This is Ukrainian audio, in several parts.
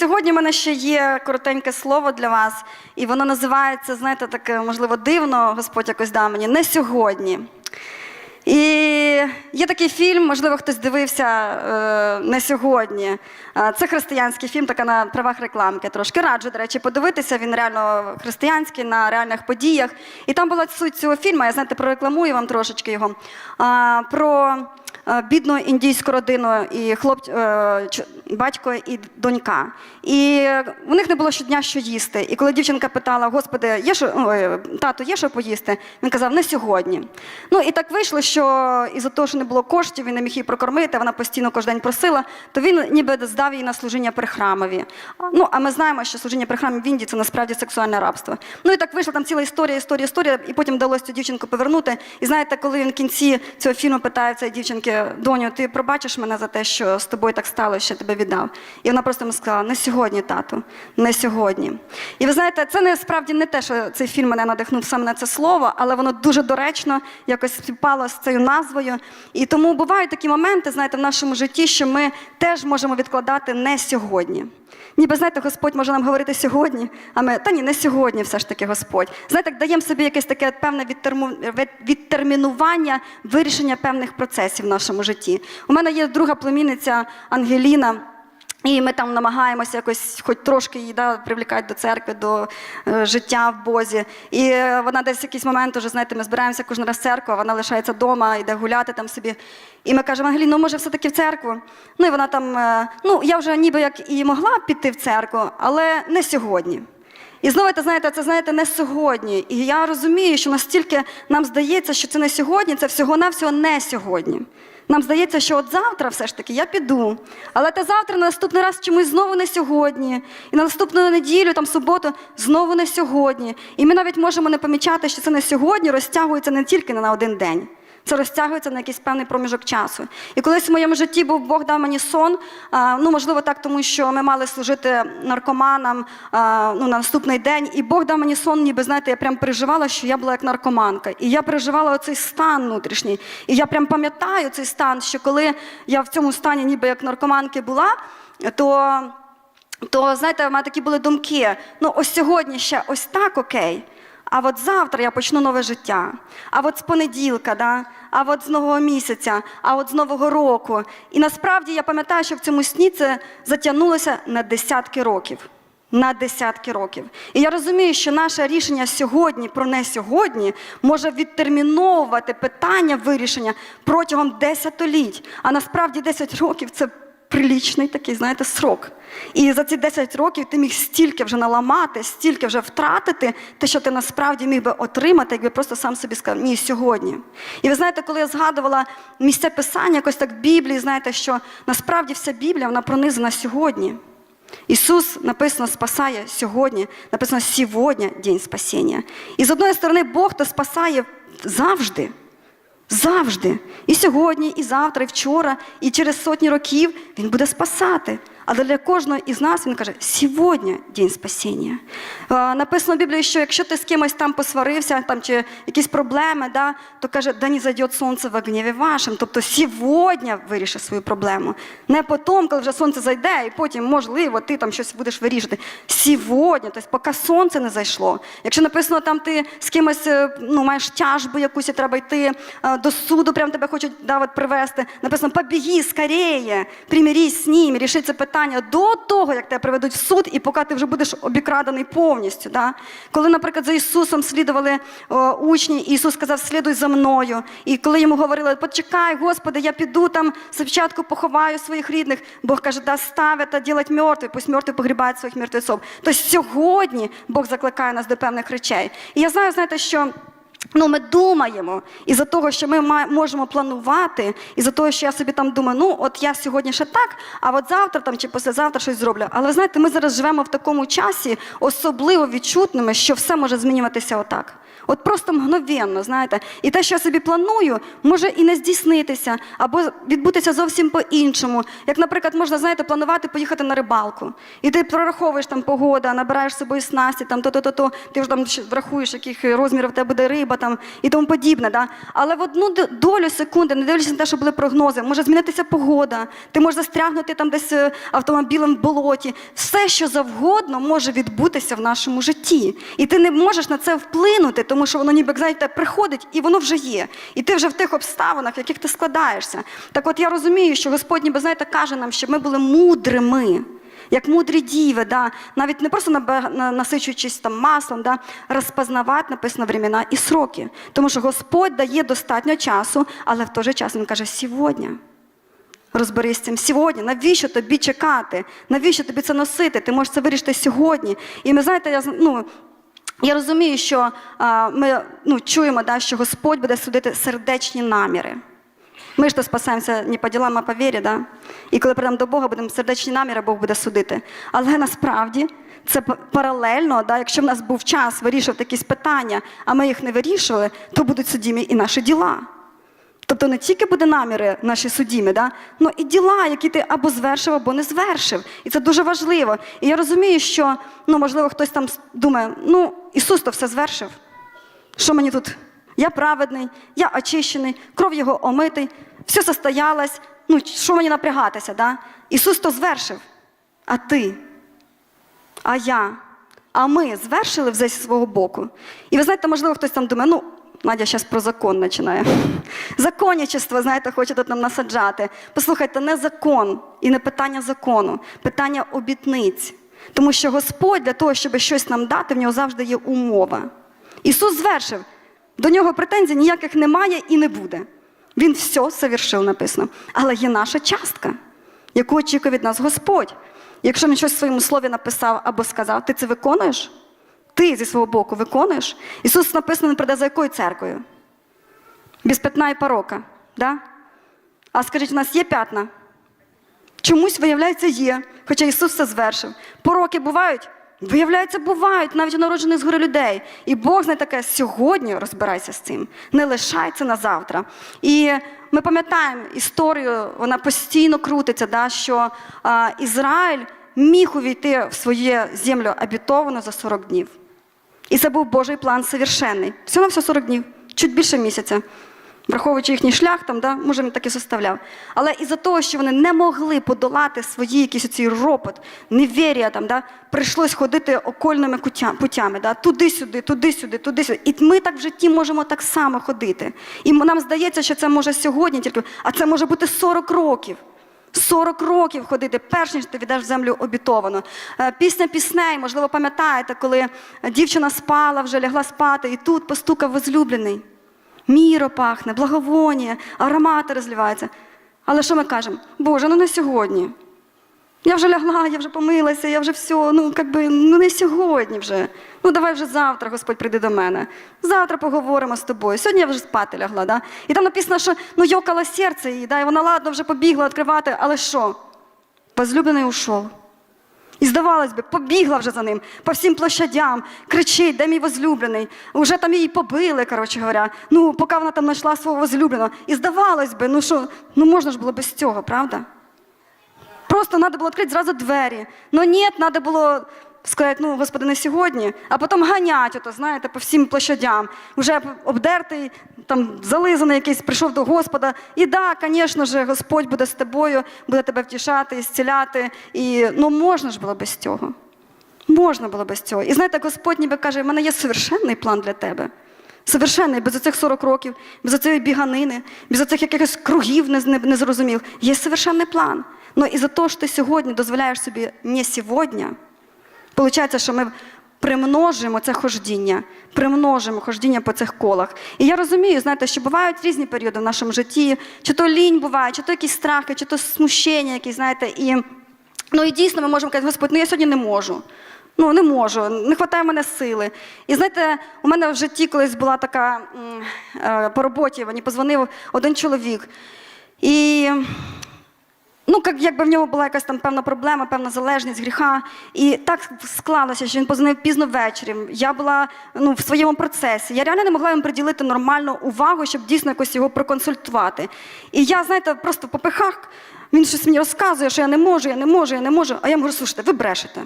сьогодні в мене ще є коротеньке слово для вас, і воно називається, знаєте, таке, можливо, дивно, Господь якось дав мені, не сьогодні. І є такий фільм, можливо, хтось дивився е, не сьогодні. Е, Це християнський фільм, така на правах рекламки трошки. Раджу, до речі, подивитися. Він реально християнський на реальних подіях. І там була суть цього фільму, я знаєте, прорекламую вам трошечки його. а, Про е, бідну індійську родину і хлоп, е, батько і донька. І у них не було щодня що їсти. І коли дівчинка питала, Господи, є що, ой, тату, є що поїсти? Він казав, не сьогодні. Ну і так вийшло, що із-за того, що не було коштів, він не міг її прокормити, вона постійно кожен день просила, то він ніби здав її на служіння при храмові. Ну, а ми знаємо, що служіння при храмі в Індії це насправді сексуальне рабство. Ну і так вийшла там ціла історія, історія, історія, і потім вдалося цю дівчинку повернути. І знаєте, коли він в кінці цього фільму питає цієї дівчинки, доню, ти пробачиш мене за те, що з тобою так сталося, що я тебе віддав. І вона просто йому сказала: не сьогодні, тату, не сьогодні. І ви знаєте, це не справді не те, що цей фільм мене надихнув саме на це слово, але воно дуже доречно якось співпало з цією назвою. І тому бувають такі моменти, знаєте, в нашому житті, що ми теж можемо відкладати не сьогодні. Ніби знаєте, Господь може нам говорити сьогодні, а ми та ні, не сьогодні, все ж таки Господь. Знаєте, даємо собі якесь таке певне відтермінування вирішення певних процесів в житті. У мене є друга племінниця Ангеліна. І ми там намагаємося якось, хоч трошки її да, привлікати до церкви, до е, життя в Бозі. І е, вона десь в якийсь момент уже, знаєте, ми збираємося кожен раз в церкву, а вона лишається вдома, йде гуляти там собі. І ми кажемо, Ангеліно, ну може все-таки в церкву. Ну і вона там, е, ну я вже ніби як і могла піти в церкву, але не сьогодні. І знову, ти знаєте, це знаєте не сьогодні. І я розумію, що настільки нам здається, що це не сьогодні, це всього-навсього не сьогодні. Нам здається, що от завтра все ж таки я піду. Але те завтра на наступний раз чомусь знову не сьогодні. І на наступну неділю, там суботу, знову не сьогодні. І ми навіть можемо не помічати, що це не сьогодні розтягується не тільки на один день. Це розтягується на якийсь певний проміжок часу. І колись в моєму житті був Бог дав мені сон. ну, можливо, так, тому що ми мали служити наркоманам ну, на наступний день. І Бог дав мені сон, ніби знаєте, я прям переживала, що я була як наркоманка. І я переживала оцей стан внутрішній. І я прям пам'ятаю цей стан, що коли я в цьому стані, ніби як наркоманки була, то. То знаєте, в мене такі були думки. Ну, ось сьогодні ще ось так окей. А от завтра я почну нове життя. А от з понеділка, да? а от з нового місяця, а от з нового року. І насправді я пам'ятаю, що в цьому сні це затягнулося на десятки років. На десятки років. І я розумію, що наше рішення сьогодні про не сьогодні може відтерміновувати питання вирішення протягом десятиліть. А насправді 10 років це прилічний такий, знаєте, срок. І за ці 10 років ти міг стільки вже наламати, стільки вже втратити, те, що ти насправді міг би отримати, якби просто сам собі сказав, ні, сьогодні. І ви знаєте, коли я згадувала місця писання, якось так в Біблії, знаєте, що насправді вся Біблія вона пронизана сьогодні. Ісус написано спасає сьогодні, написано сьогодні день спасіння. І з одної сторони, Бог то спасає завжди. Завжди. І сьогодні, і завтра, і вчора, і через сотні років Він буде спасати. Але для кожного із нас він каже, сьогодні день спасіння. Написано в Біблії, що якщо ти з кимось там посварився, там, чи якісь проблеми, да, то каже, да не зайде сонце в гніві вашим. Тобто сьогодні виріши свою проблему. Не потім, коли вже сонце зайде, і потім, можливо, ти там щось будеш вирішити. Сьогодні, тобто поки сонце не зайшло. Якщо написано, там ти з кимось е, ну, маєш тяжбу якусь, і треба йти е, до суду, прям тебе хочуть да, от, привезти. Написано, побіги скоріє, примирись з ним, ріши це питання до того, як тебе приведуть в суд, і поки ти вже будеш обікраданий повністю. Да? Коли, наприклад, за Ісусом слідували о, учні, Ісус сказав, слідуй за мною. І коли йому говорили, почекай, Господи, я піду там спочатку поховаю своїх рідних, Бог каже, да став це делать мертві, пусть мертві погрібають своїх мертвеців. Тобто сьогодні Бог закликає нас до певних речей. І я знаю, знаєте, що. Ну, ми думаємо, і за того, що ми можемо планувати, і за того, що я собі там думаю, ну от я сьогодні ще так, а от завтра там чи післязавтра щось зроблю. Але ви знаєте, ми зараз живемо в такому часі, особливо відчутними, що все може змінюватися отак. От просто мгновенно, знаєте. І те, що я собі планую, може і не здійснитися, або відбутися зовсім по-іншому. Як, наприклад, можна, знаєте, планувати поїхати на рибалку. І ти прораховуєш там погода, набираєш собою снасті, там то-то-то-то, ти вже там врахуєш, яких розмірів тебе буде риба, там, і тому подібне. Да? Але в одну долю секунди, не дивлячись на те, що були прогнози, може змінитися погода, ти можеш застрягнути там десь е, автомобілем в болоті. Все, що завгодно, може відбутися в нашому житті. І ти не можеш на це вплинути, тому що воно ніби знаєте, приходить і воно вже є. І ти вже в тих обставинах, в яких ти складаєшся. Так от я розумію, що Господь ніби знаєте, каже нам, щоб ми були мудрими. Як мудрі діви, да, навіть не просто насичуючись там маслом, да, розпознавати написано времена і сроки. Тому що Господь дає достатньо часу, але в той же час Він каже сьогодні. Розберись з цим сьогодні. Навіщо тобі чекати? Навіщо тобі це носити? Ти можеш це вирішити сьогодні. І ми знаєте, я ну, я розумію, що а, ми ну, чуємо, да, що Господь буде судити сердечні наміри. Ми ж то спасаємося не по ділам, а по вірі, да? І коли прийдемо до Бога, будемо сердечні наміри, Бог буде судити. Але насправді це паралельно, да? якщо в нас був час вирішувати якісь питання, а ми їх не вирішували, то будуть судімі і наші діла. Тобто не тільки буде наміри наші судімі, да? ну і діла, які ти або звершив, або не звершив. І це дуже важливо. І я розумію, що ну, можливо хтось там думає, ну Ісус то все звершив. Що мені тут? Я праведний, я очищений, кров його омитий, все состоялось. Ну, що мені напрягатися? Да? Ісус то звершив. А ти? А я? А ми звершили вже свого боку. І ви знаєте, можливо, хтось там думає, ну, Надя зараз про закон починає. Законничество, знаєте, хоче тут нам насаджати. Послухайте, не закон і не питання закону, питання обітниць. Тому що Господь для того, щоб щось нам дати, в нього завжди є умова. Ісус звершив, до нього претензій ніяких немає і не буде. Він все совершив, написано. Але є наша частка, яку очікує від нас Господь. Якщо він щось в своєму слові написав або сказав, ти це виконуєш? Ти зі свого боку виконуєш? Ісус написано, не прийде за якою церквою? Без пятна і порока. Да? А скажіть, у нас є п'ятна? Чомусь, виявляється, є, хоча Ісус все звершив. Пороки бувають? Виявляється, бувають, навіть у народжених згори людей. І Бог знає таке, сьогодні розбирайся з цим, не лишай на завтра. І ми пам'ятаємо історію, вона постійно крутиться, да, що а, Ізраїль міг увійти в своє землю обітовану за 40 днів. І це був Божий план совершенний. Всього на все 40 днів, чуть більше місяця. Враховуючи їхній шлях, там, да, може, він так і составляв. Але із-за того, що вони не могли подолати свої якісь оцей ропот, невір'я, там, да, прийшлось ходити окольними путями, да, туди-сюди, туди-сюди, туди-сюди. І ми так в житті можемо так само ходити. І нам здається, що це може сьогодні тільки, а це може бути 40 років. 40 років ходити, перш ніж ти віддаш в землю обітовану. Е, Пісня пісней, можливо, пам'ятаєте, коли дівчина спала, вже лягла спати, і тут постукав возлюблений. Міро пахне, благовоння, аромати розливаються. Але що ми кажемо? Боже, ну не сьогодні. Я вже лягла, я вже помилася, я вже все, ну як би, ну не сьогодні вже. Ну давай вже завтра, Господь прийде до мене. Завтра поговоримо з тобою. Сьогодні я вже спати лягла, да? І там написано, що ну йокало серце її, да? і вона ладно вже побігла відкривати, але що? Возлюблений ушов. І здавалось би, побігла вже за ним по всім площадям, кричить, де мій возлюблений. Уже там її побили, коротше говоря. Ну, поки вона там знайшла свого возлюбленого. І здавалось би, ну що, ну можна ж було без цього, правда? Просто треба було відкрити зразу двері. Ну ні, треба було сказати, ну, Господи, не сьогодні, а потім ганять, ото, знаєте, по всім площадям. Уже обдертий, там зализаний якийсь, прийшов до Господа. І да, звісно ж, Господь буде з тобою, буде тебе втішати, і зціляти. І ну можна ж було без цього. Можна було без цього. І знаєте, Господь ніби каже, в мене є совершенний план для тебе. Совершенний, без оцих 40 років, без оцієї біганини, без оцих якихось кругів не, не. Є совершенний план. Ну і за те, що ти сьогодні дозволяєш собі не сьогодні, виходить, що ми примножимо це хождіння, примножимо хождіння по цих колах. І я розумію, знаєте, що бувають різні періоди в нашому житті, чи то лінь буває, чи то якісь страхи, чи то смущення, якісь, знаєте, і Ну і дійсно ми можемо казати, Господь, ну я сьогодні не можу. Ну, не можу, не вистачає мене сили. І знаєте, у мене в житті колись була така е, по роботі, мені позвонив один чоловік. І ну, як, якби в нього була якась там певна проблема, певна залежність, гріха. І так склалося, що він позвонив пізно ввечері. Я була ну, в своєму процесі. Я реально не могла йому приділити нормальну увагу, щоб дійсно якось його проконсультувати. І я, знаєте, просто по пихах, він щось мені розказує, що я не можу, я не можу, я не можу. А я йому говорю, слушайте, ви брешете.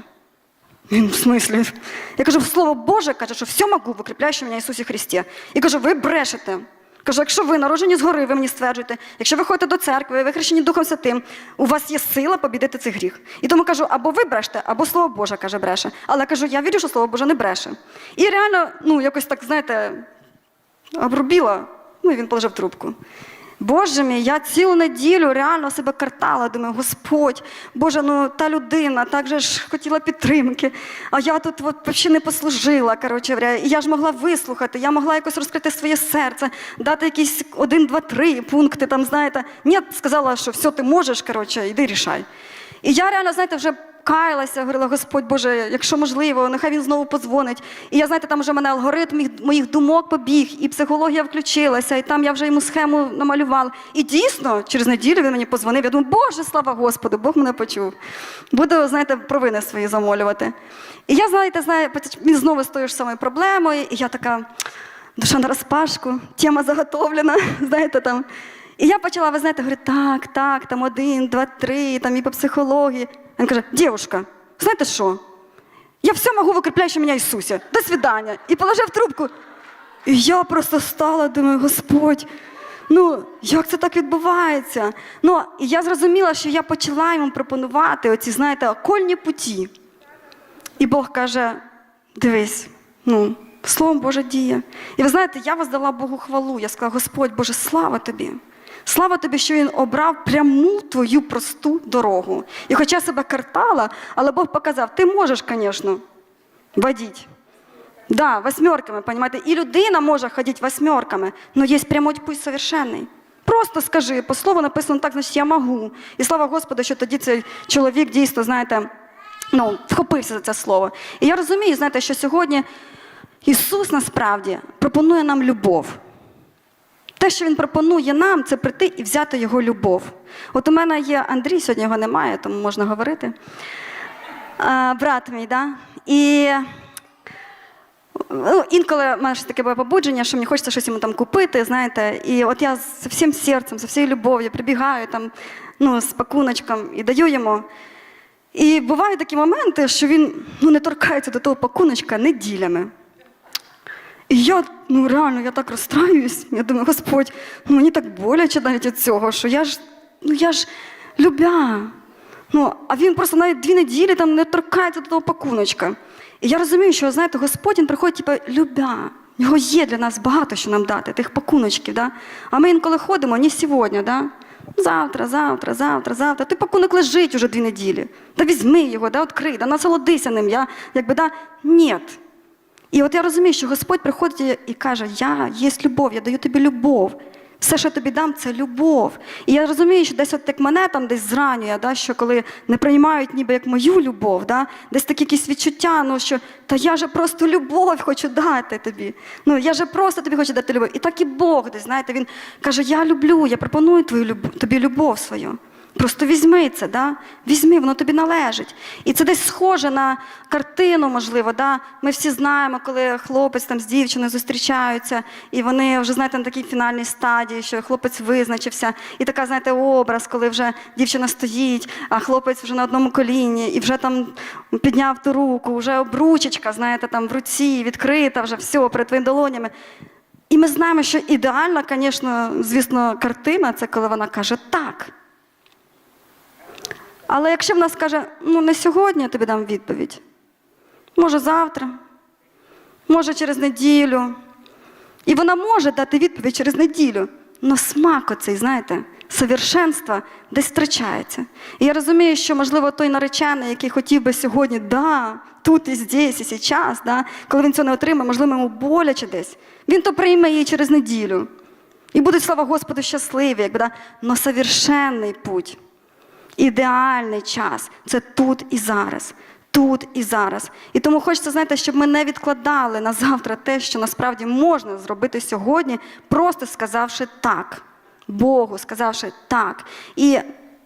Він в смислі? Я кажу, слово Боже каже, що все можу, викріпляючи мене Ісусі Христі. І кажу, ви брешете. Кажу, якщо ви народжені згори, ви мені стверджуєте, якщо ви ходите до церкви, ви хрещені Духом Святим, у вас є сила побідити цей гріх. І тому кажу, або ви брешете, або Слово Боже каже, бреше. Але кажу, я вірю, що Слово Боже не бреше. І реально, ну, якось так, знаєте, обрубіла, ну і він положив трубку. Боже мій, я цілу неділю реально себе картала, думаю, Господь, Боже, ну та людина так же ж хотіла підтримки, а я тут от взагалі не послужила. Коротше, і я ж могла вислухати, я могла якось розкрити своє серце, дати якісь один, два, три пункти, там, знаєте. Ні, сказала, що все, ти можеш, коротше, йди рішай. І я реально, знаєте, вже каялася, говорила, Господь Боже, якщо можливо, нехай він знову подзвонить. І я, знаєте, там вже в мене алгоритм моїх думок побіг, і психологія включилася, і там я вже йому схему намалювала. І дійсно, через неділю він мені подзвонив. Я думаю, Боже, слава Господу, Бог мене почув. Буду, знаєте, провини свої замолювати. І я, знаєте, він знову з тою ж самою проблемою, і я така. Душа на розпашку, тема заготовлена, знаєте там. І я почала, ви знаєте, говорю, так, так, там один, два, три, там і по психології. Він каже, дівушка, знаєте що? Я все можу, викріпляючи мене Ісуся. До свидання. І положив трубку. І я просто стала, думаю, Господь, ну як це так відбувається? Ну, і я зрозуміла, що я почала йому пропонувати оці, знаєте, окольні путі. І Бог каже: дивись, ну, Словом Боже діє. І ви знаєте, я воздала Богу хвалу. Я сказала, Господь Боже, слава тобі. Слава тобі, що він обрав пряму твою просту дорогу. І хоча себе картала, але Бог показав, ти можеш, звісно, водити. Да, восьмерками, понимаете? І людина може ходити восьмерками, але є прямой путь совершенний. Просто скажи, по слову написано так, значить я можу. І слава Господу, що тоді цей чоловік дійсно, знаєте, ну, вхопився за це слово. І я розумію, знаєте, що сьогодні Ісус насправді пропонує нам любов. Те, що Він пропонує нам, це прийти і взяти Його любов. От у мене є Андрій, сьогодні його немає, тому можна говорити. А, брат мій, да? І Ну, інколи мене щось таке було побудження, що мені хочеться щось йому там купити, знаєте. І от я з всім серцем, з всією любов'ю прибігаю там, ну, з пакуночком і даю йому. І бувають такі моменти, що він ну, не торкається до того пакуночка неділями. І я ну реально я так розстраююсь. Я думаю, Господь, ну, мені так боляче навіть від цього, що я ж, ну я ж любя. Ну, а він просто навіть дві неділі там не торкається до того пакуночка. І я розумію, що знаєте, Господь він приходить, типу, любя. В нього є для нас багато що нам дати, тих пакуночків. Да? А ми інколи ходимо, не сьогодні, да? завтра, завтра, завтра, завтра. Ти пакунок лежить уже дві неділі. Да візьми його, да, відкрий, да насолодися ним. Я, якби, да, Ні. І от я розумію, що Господь приходить і каже: Я є любов, я даю тобі любов. Все, що тобі дам, це любов. І я розумію, що десь от як мене там десь зранює, да, що коли не приймають ніби як мою любов, да, десь такі якісь відчуття, ну що та я же просто любов хочу дати тобі. Ну я же просто тобі хочу дати любов. І так і Бог десь, знаєте, він каже: Я люблю, я пропоную твою любов, тобі любов свою. Просто візьми це, да? візьми, воно тобі належить. І це десь схоже на картину, можливо. Да? Ми всі знаємо, коли хлопець там з дівчиною зустрічаються, і вони вже, знаєте, на такій фінальній стадії, що хлопець визначився. І така, знаєте, образ, коли вже дівчина стоїть, а хлопець вже на одному коліні, і вже там підняв ту руку, вже обручечка, знаєте, там в руці відкрита, вже все перед твоїми долонями. І ми знаємо, що ідеальна, звісно, звісно, картина це коли вона каже так. Але якщо вона скаже, ну не сьогодні я тобі дам відповідь, може завтра, може через неділю. І вона може дати відповідь через неділю. але смак оцей, знаєте, совершенства десь втрачається. І я розумію, що, можливо, той наречений, який хотів би сьогодні, да, тут і здесь, і зараз, да, коли він цього не отримає, можливо, йому боляче десь. Він то прийме її через неділю. І будуть, слава Господу, щасливі, якби, да, но совершенний путь. Ідеальний час це тут і зараз. Тут і зараз. І тому хочеться, знаєте, щоб ми не відкладали на завтра те, що насправді можна зробити сьогодні, просто сказавши так. Богу, сказавши так. І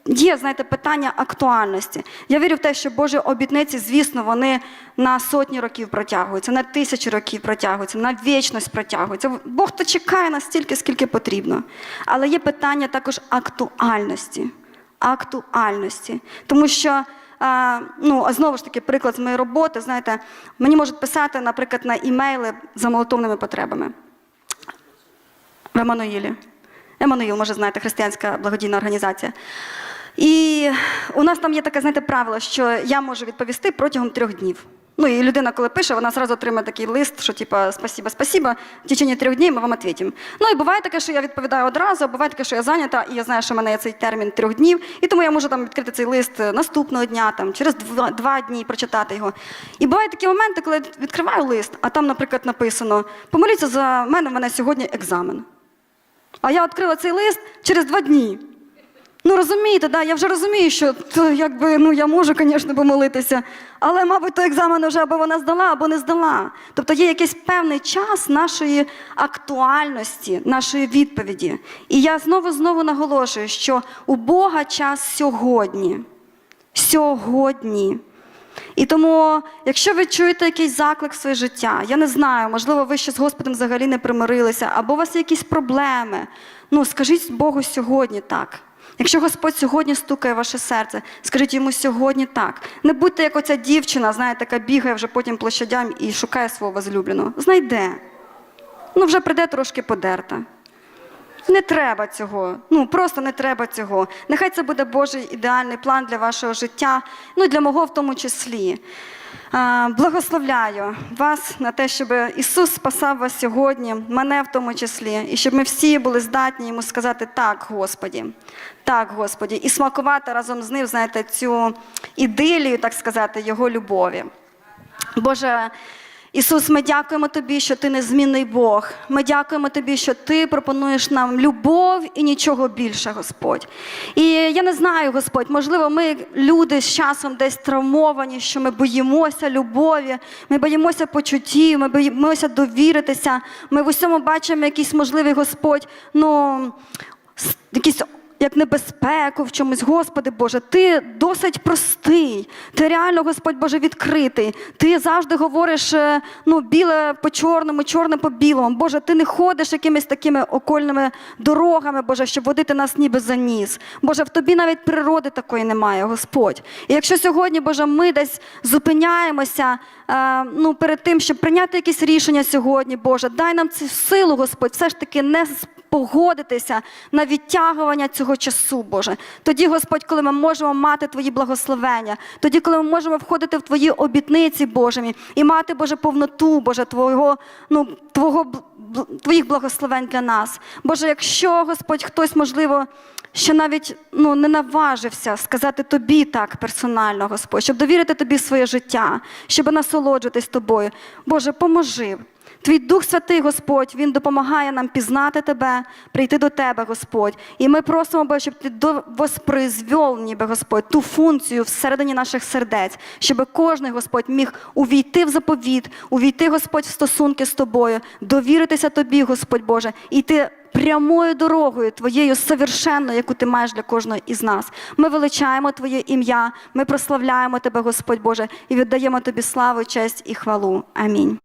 є, знаєте, питання актуальності. Я вірю в те, що Божі обітниці, звісно, вони на сотні років протягуються, на тисячі років протягуються, на вічність протягуються. Бог то чекає настільки, скільки потрібно. Але є питання також актуальності актуальності. Тому що а, ну, знову ж таки, приклад з моєї роботи, знаєте, мені можуть писати, наприклад, на імейли за молотовними потребами. В Еммануїлі. Еммануїл, може, знаєте, християнська благодійна організація. І у нас там є таке, знаєте, правило, що я можу відповісти протягом трьох днів. Ну і людина, коли пише, вона зразу отримає такий лист, що типа спасіба, спасіба, в течение трьох днів ми вам відповімо. Ну і буває таке, що я відповідаю одразу, буває таке, що я зайнята, і я знаю, що в мене є цей термін трьох днів, і тому я можу там відкрити цей лист наступного дня, там через два, два дні прочитати його. І бувають такі моменти, коли я відкриваю лист, а там, наприклад, написано: помоліться за мене, в мене сьогодні екзамен. А я відкрила цей лист через два дні. Ну розумієте, да, я вже розумію, що то, якби, ну, я можу, звісно, помолитися, але, мабуть, той екзамен вже або вона здала, або не здала. Тобто є якийсь певний час нашої актуальності, нашої відповіді. І я знову знову наголошую, що у Бога час сьогодні. Сьогодні. І тому, якщо ви чуєте якийсь заклик в своє життя, я не знаю, можливо, ви ще з Господом взагалі не примирилися, або у вас є якісь проблеми, ну скажіть Богу сьогодні так. Якщо Господь сьогодні стукає ваше серце, скажіть йому сьогодні так. Не будьте як оця дівчина, знаєте, яка бігає вже потім площадям і шукає свого возлюбленого. Знайде. Ну, вже прийде трошки подерта. Не треба цього. Ну просто не треба цього. Нехай це буде Божий ідеальний план для вашого життя, ну для мого в тому числі. Благословляю вас на те, щоб Ісус спасав вас сьогодні, мене в тому числі, і щоб ми всі були здатні йому сказати так, Господі, так, Господі, і смакувати разом з ним, знаєте, цю ідилію, так сказати, Його любові. Боже, Ісус, ми дякуємо Тобі, що Ти незмінний Бог. Ми дякуємо Тобі, що Ти пропонуєш нам любов і нічого більше, Господь. І я не знаю, Господь, можливо, ми люди з часом десь травмовані, що ми боїмося любові, ми боїмося почуттів, ми боїмося довіритися. Ми в усьому бачимо якийсь можливий Господь, ну, якісь як небезпеку в чомусь, Господи Боже, ти досить простий. Ти реально, Господь Боже, відкритий. Ти завжди говориш е, ну, біле по чорному, чорне по білому. Боже, ти не ходиш якимись такими окольними дорогами, Боже, щоб водити нас ніби за ніс. Боже, в тобі навіть природи такої немає, Господь. І якщо сьогодні, Боже, ми десь зупиняємося ну, перед тим, щоб прийняти якісь рішення сьогодні, Боже, дай нам цю силу, Господь, все ж таки не погодитися на відтягування цього часу, Боже. Тоді, Господь, коли ми можемо мати Твої благословення, тоді, коли ми можемо входити в Твої обітниці, Божими, і мати, Боже, повноту, Боже, Твого, ну, Твого, Твоїх благословень для нас. Боже, якщо, Господь, хтось, можливо, ще навіть ну, не наважився сказати тобі так персонально, Господь, щоб довірити тобі своє життя, щоб насолоджуватись тобою. Боже, поможи. Твій Дух Святий, Господь, Він допомагає нам пізнати Тебе, прийти до Тебе, Господь. І ми просимо, Боже, щоб Ти воспроизвел, ніби Господь, ту функцію всередині наших сердець, щоб кожен Господь міг увійти в заповіт, увійти, Господь, в стосунки з тобою, довіритися Тобі, Господь Боже, і йти прямою дорогою Твоєю совершенною, яку ти маєш для кожного із нас. Ми величаємо Твоє ім'я, ми прославляємо Тебе, Господь Боже, і віддаємо Тобі славу, честь і хвалу. Амінь.